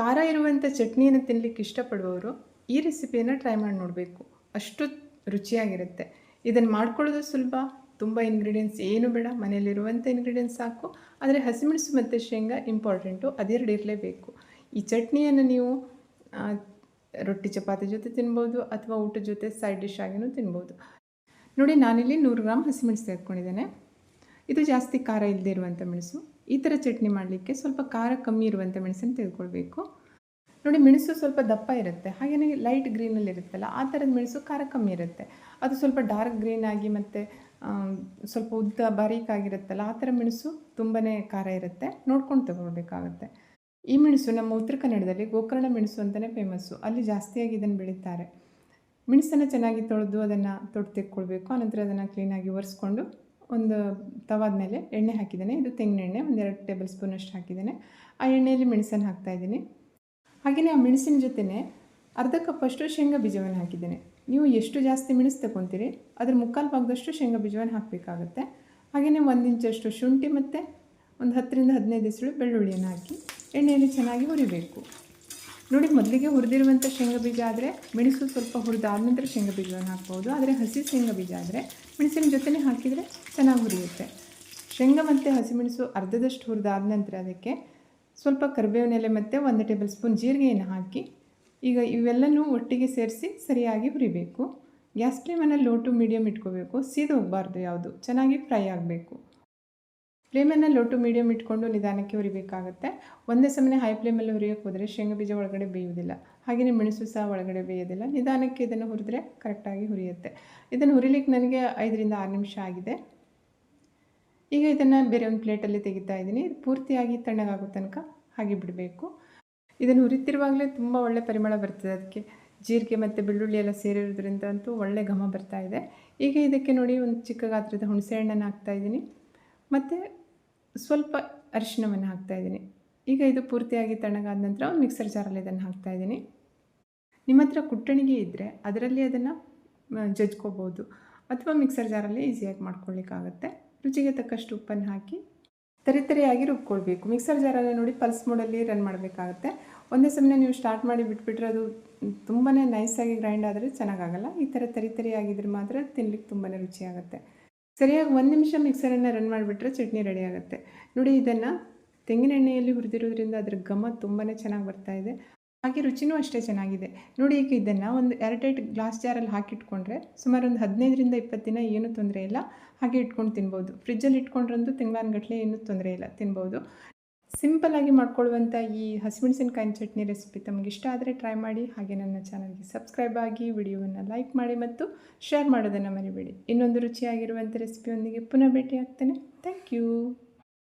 ಖಾರ ಇರುವಂಥ ಚಟ್ನಿಯನ್ನು ತಿನ್ನಲಿಕ್ಕೆ ಇಷ್ಟಪಡುವವರು ಈ ರೆಸಿಪಿಯನ್ನು ಟ್ರೈ ಮಾಡಿ ನೋಡಬೇಕು. ಅಷ್ಟು ರುಚಿಯಾಗಿರುತ್ತೆ. ಇದನ್ನು ಮಾಡ್ಕೊಳ್ಳೋದು ಸುಲಭ. ತುಂಬ ಇಂಗ್ರೀಡಿಯೆಂಟ್ಸ್ ಏನು ಬೇಡ. ಮನೆಯಲ್ಲಿರುವಂಥ ಇಂಗ್ರೀಡಿಯೆಂಟ್ಸ್ ಸಾಕು. ಆದರೆ ಹಸಿಮೆಣಸು ಮತ್ತು ಶೇಂಗಾ ಇಂಪಾರ್ಟೆಂಟು ಅದೆರಡು ಇರಲೇಬೇಕು. ಈ ಚಟ್ನಿಯನ್ನು ನೀವು ರೊಟ್ಟಿ ಚಪಾತಿ ಜೊತೆ ತಿನ್ಬೋದು ಅಥವಾ ಊಟದ ಜೊತೆ ಸೈಡ್ ಡಿಶ್ ಆಗಿನೂ ತಿನ್ಬೋದು. ನೋಡಿ, ನಾನಿಲ್ಲಿ ನೂರು ಗ್ರಾಮ್ ಹಸಿಮೆಣಸು ತೆಗೆದುಕೊಂಡಿದ್ದೇನೆ. ಇದು ಜಾಸ್ತಿ ಖಾರ ಇಲ್ಲದೆ ಇರುವಂಥ ಮೆಣಸು. ಈ ಥರ ಚಟ್ನಿ ಮಾಡಲಿಕ್ಕೆ ಸ್ವಲ್ಪ ಖಾರ ಕಮ್ಮಿ ಇರುವಂಥ ಮೆಣಸನ್ನು ತೆಗೆದುಕೊಳ್ಬೇಕು. ನೋಡಿ ಮೆಣಸು ಸ್ವಲ್ಪ ದಪ್ಪ ಇರುತ್ತೆ ಹಾಗೆಯೇ ಲೈಟ್ ಗ್ರೀನಲ್ಲಿ ಇರುತ್ತಲ್ಲ, ಆ ಥರದ ಮೆಣಸು ಖಾರ ಕಮ್ಮಿ ಇರುತ್ತೆ. ಅದು ಸ್ವಲ್ಪ ಡಾರ್ಕ್ ಗ್ರೀನ್ ಆಗಿ ಮತ್ತು ಸ್ವಲ್ಪ ಉದ್ದ ಬಾರೀಕಾಗಿರುತ್ತಲ್ಲ ಆ ಥರ ಮೆಣಸು ತುಂಬಾ ಖಾರ ಇರುತ್ತೆ. ನೋಡ್ಕೊಂಡು ತಗೊಳ್ಬೇಕಾಗುತ್ತೆ ಈ ಮೆಣಸು ನಮ್ಮ ಉತ್ತರ ಕನ್ನಡದಲ್ಲಿ ಗೋಕರ್ಣ ಮೆಣಸು ಅಂತಲೇ ಫೇಮಸ್ಸು ಅಲ್ಲಿ ಜಾಸ್ತಿಯಾಗಿ ಇದನ್ನು ಬೆಳೀತಾರೆ. ಮೆಣಸನ್ನು ಚೆನ್ನಾಗಿ ತೊಳೆದು ಅದನ್ನು ತೊಟ್ಟು ತೆಕ್ಕೊಳ್ಬೇಕು ಆನಂತರ ಅದನ್ನು ಕ್ಲೀನಾಗಿ ಒರೆಸ್ಕೊಂಡು ಒಂದು ತವಾದ ಮೇಲೆ ಎಣ್ಣೆ ಹಾಕಿದ್ದೇನೆ. ಇದು ತೆಂಗಿನ ಎಣ್ಣೆ ಒಂದೆರಡು ಟೇಬಲ್ ಸ್ಪೂನಷ್ಟು ಹಾಕಿದ್ದೇನೆ. ಆ ಎಣ್ಣೆಯಲ್ಲಿ ಮೆಣಸನ್ನು ಹಾಕ್ತಾಯಿದ್ದೀನಿ ಹಾಗೆಯೇ ಆ ಮೆಣಸಿನ ಜೊತೆನೇ ಅರ್ಧ ಕಪ್ಪಷ್ಟು ಶೇಂಗಾ ಬೀಜವನ್ನು ಹಾಕಿದ್ದೇನೆ. ನೀವು ಎಷ್ಟು ಜಾಸ್ತಿ ಮೆಣಸು ತಗೊತೀರಿ ಅದ್ರ ಮುಕ್ಕಾಲು ಭಾಗದಷ್ಟು ಶೇಂಗಾ ಬೀಜವನ್ನು ಹಾಕಬೇಕಾಗುತ್ತೆ. ಹಾಗೆಯೇ ಒಂದು ಇಂಚಷ್ಟು ಶುಂಠಿ ಮತ್ತು ಒಂದು ಹತ್ತರಿಂದ ಹದಿನೈದು ಹೆಸರು ಬೆಳ್ಳುಳ್ಳಿಯನ್ನು ಹಾಕಿ ಎಣ್ಣೆಯಲ್ಲಿ ಚೆನ್ನಾಗಿ ಹುರಿಬೇಕು. ನೋಡಿ, ಮೊದಲಿಗೆ ಹುರಿದಿರುವಂಥ ಶೇಂಗಾ ಬೀಜ ಆದರೆ ಮೆಣಸು ಸ್ವಲ್ಪ ಹುರಿದಾದ ನಂತರ ಶೇಂಗಾ ಬೀಜವನ್ನು ಹಾಕ್ಬೋದು. ಆದರೆ ಹಸಿ ಶೇಂಗಾ ಬೀಜ ಆದರೆ ಮೆಣಸಿನ ಜೊತೆನೇ ಹಾಕಿದರೆ ಚೆನ್ನಾಗಿ ಹುರಿಯುತ್ತೆ. ಶೇಂಗಾ ಮತ್ತು ಹಸಿಮೆಣಸು ಅರ್ಧದಷ್ಟು ಹುರಿದಾದ ನಂತರ ಅದಕ್ಕೆ ಸ್ವಲ್ಪ ಕರಿಬೇವಿನೆಲೆ ಮತ್ತು ಒಂದು ಟೇಬಲ್ ಸ್ಪೂನ್ ಜೀರಿಗೆಯನ್ನು ಹಾಕಿ ಈಗ ಇವೆಲ್ಲನೂ ಒಟ್ಟಿಗೆ ಸೇರಿಸಿ ಸರಿಯಾಗಿ ಹುರಿಬೇಕು. ಗ್ಯಾಸ್ ಫ್ಲೇಮನ್ನು ಲೋ ಟು ಮೀಡಿಯಮ್ ಇಟ್ಕೋಬೇಕು. ಸೀದ ಹೋಗಬಾರ್ದು ಯಾವುದು. ಚೆನ್ನಾಗಿ ಫ್ರೈ ಆಗಬೇಕು. ಫ್ಲೇಮನ್ನು ಲೋ ಟು ಮೀಡಿಯಮ್ ಇಟ್ಕೊಂಡು ನಿಧಾನಕ್ಕೆ ಹುರಿಬೇಕಾಗುತ್ತೆ. ಒಂದೇ ಸಮನೆ ಹೈ ಫ್ಲೇಮಲ್ಲಿ ಹುರಿಯೋಕೆ ಹೋದರೆ ಶೇಂಗಾ ಬೀಜ ಒಳಗಡೆ ಬೇಯುವುದಿಲ್ಲ. ಹಾಗೆಯೇ ಮೆಣಸು ಸಹ ಒಳಗಡೆ ಬೇಯೋದಿಲ್ಲ. ನಿಧಾನಕ್ಕೆ ಇದನ್ನು ಹುರಿದ್ರೆ ಕರೆಕ್ಟಾಗಿ ಹುರಿಯುತ್ತೆ. ಇದನ್ನು ಹುರಿಲಿಕ್ಕೆ ನನಗೆ ಐದರಿಂದ ಆರು ನಿಮಿಷ ಆಗಿದೆ. ಈಗ ಇದನ್ನು ಬೇರೆ ಒಂದು ಪ್ಲೇಟಲ್ಲಿ ತೆಗಿತಾ ಇದ್ದೀನಿ. ಇದು ಪೂರ್ತಿಯಾಗಿ ತಣ್ಣಗಾಗೋ ತನಕ ಹಾಗೆ ಬಿಡಬೇಕು. ಇದನ್ನು ಹುರಿತಿರುವಾಗಲೇ ತುಂಬ ಒಳ್ಳೆ ಪರಿಮಳ ಬರ್ತದೆ. ಅದಕ್ಕೆ ಜೀರಿಗೆ ಮತ್ತು ಬೆಳ್ಳುಳ್ಳಿ ಎಲ್ಲ ಸೇರಿರೋದ್ರಿಂದ ಅಂತೂ ಒಳ್ಳೆ ಘಮ ಬರ್ತಾ ಇದೆ. ಈಗ ಇದಕ್ಕೆ ನೋಡಿ ಒಂದು ಚಿಕ್ಕ ಗಾತ್ರದ ಹುಣಸೆ ಹಣ್ಣನ್ನು ಹಾಕ್ತಾಯಿದ್ದೀನಿ ಮತ್ತು ಸ್ವಲ್ಪ ಅರಿಶಿಣವನ್ನು ಹಾಕ್ತಾಯಿದ್ದೀನಿ ಈಗ ಇದು ಪೂರ್ತಿಯಾಗಿ ತಣ್ಣಗಾದ ನಂತರ ಒಂದು ಮಿಕ್ಸರ್ ಜಾರಲ್ಲಿ ಇದನ್ನು ಹಾಕ್ತಾಯಿದ್ದೀನಿ ನಿಮ್ಮ ಹತ್ರ ಕುಟ್ಟಣಿಗೆ ಇದ್ದರೆ ಅದರಲ್ಲಿ ಅದನ್ನು ಜಜ್ಕೋಬೋದು. ಅಥವಾ ಮಿಕ್ಸರ್ ಜಾರಲ್ಲಿ ಈಸಿಯಾಗಿ ಮಾಡ್ಕೊಳ್ಳಿಕ್ಕಾಗತ್ತೆ ರುಚಿಗೆ ತಕ್ಕಷ್ಟು ಉಪ್ಪನ್ನು ಹಾಕಿ ತರಿತರಿಯಾಗಿ ರುಬ್ಕೊಳ್ಬೇಕು. ಮಿಕ್ಸರ್ ಜಾರಲ್ಲಿ ನೋಡಿ ಪಲ್ಸ್ ಮೋಡಲ್ಲಿ ರನ್ ಮಾಡಬೇಕಾಗತ್ತೆ. ಒಂದೇ ಸಮಯ ನೀವು ಸ್ಟಾರ್ಟ್ ಮಾಡಿ ಬಿಟ್ಬಿಟ್ರೆ ಅದು ತುಂಬಾ ನೈಸಾಗಿ ಗ್ರೈಂಡ್ ಆದರೆ ಚೆನ್ನಾಗಾಗಲ್ಲ. ಈ ಥರ ತರಿತರಿಯಾಗಿದ್ರೆ ಮಾತ್ರ ತಿನ್ಲಿಕ್ಕೆ ತುಂಬಾ ರುಚಿಯಾಗುತ್ತೆ. ಸರಿಯಾಗಿ ಒಂದು ನಿಮಿಷ ಮಿಕ್ಸರನ್ನು ರನ್ ಮಾಡಿಬಿಟ್ರೆ ಚಟ್ನಿ ರೆಡಿ ಆಗುತ್ತೆ. ನೋಡಿ ಇದನ್ನು ತೆಂಗಿನ ಎಣ್ಣೆಯಲ್ಲಿ ಹುರಿದಿರೋದ್ರಿಂದ ಅದರ ಘಮ ತುಂಬಾ ಚೆನ್ನಾಗಿ ಬರ್ತಾ ಇದೆ. ಹಾಗೆ ರುಚಿನೂ ಅಷ್ಟೇ ಚೆನ್ನಾಗಿದೆ. ನೋಡಿ ಈಗ ಇದನ್ನು ಒಂದು ಎರಡೆರಡು ಗ್ಲಾಸ್ ಜಾರಲ್ಲಿ ಹಾಕಿಟ್ಕೊಂಡ್ರೆ ಸುಮಾರು ಒಂದು ಹದಿನೈದರಿಂದ ಇಪ್ಪತ್ತು ದಿನ ಏನೂ ತೊಂದರೆ ಇಲ್ಲ. ಹಾಗೆ ಇಟ್ಕೊಂಡು ತಿನ್ಬೋದು. ಫ್ರಿಜ್ಜಲ್ಲಿ ಇಟ್ಕೊಂಡ್ರಂತೂ ತಿಂಗಳಾನ್ಗಟ್ಲೆ ಏನೂ ತೊಂದರೆ ಇಲ್ಲ. ತಿನ್ಬೋದು. ಸಿಂಪಲ್ಲಾಗಿ ಮಾಡ್ಕೊಳ್ಳುವಂಥ ಈ ಹಸಿಮೆಣಸಿನಕಾಯಿ ಚಟ್ನಿ ರೆಸಿಪಿ ತಮಗೆ ಇಷ್ಟ ಆದರೆ ಟ್ರೈ ಮಾಡಿ. ಹಾಗೆ ನನ್ನ ಚಾನಲ್ಗೆ ಸಬ್ಸ್ಕ್ರೈಬ್ ಆಗಿ ವಿಡಿಯೋವನ್ನು ಲೈಕ್ ಮಾಡಿ ಮತ್ತು ಶೇರ್ ಮಾಡೋದನ್ನು ಮರಿಬೇಡಿ. ಇನ್ನೊಂದು ರುಚಿಯಾಗಿರುವಂಥ ರೆಸಿಪಿಯೊಂದಿಗೆ ಪುನಃ ಭೇಟಿ ಆಗ್ತೇನೆ ಥ್ಯಾಂಕ್ ಯು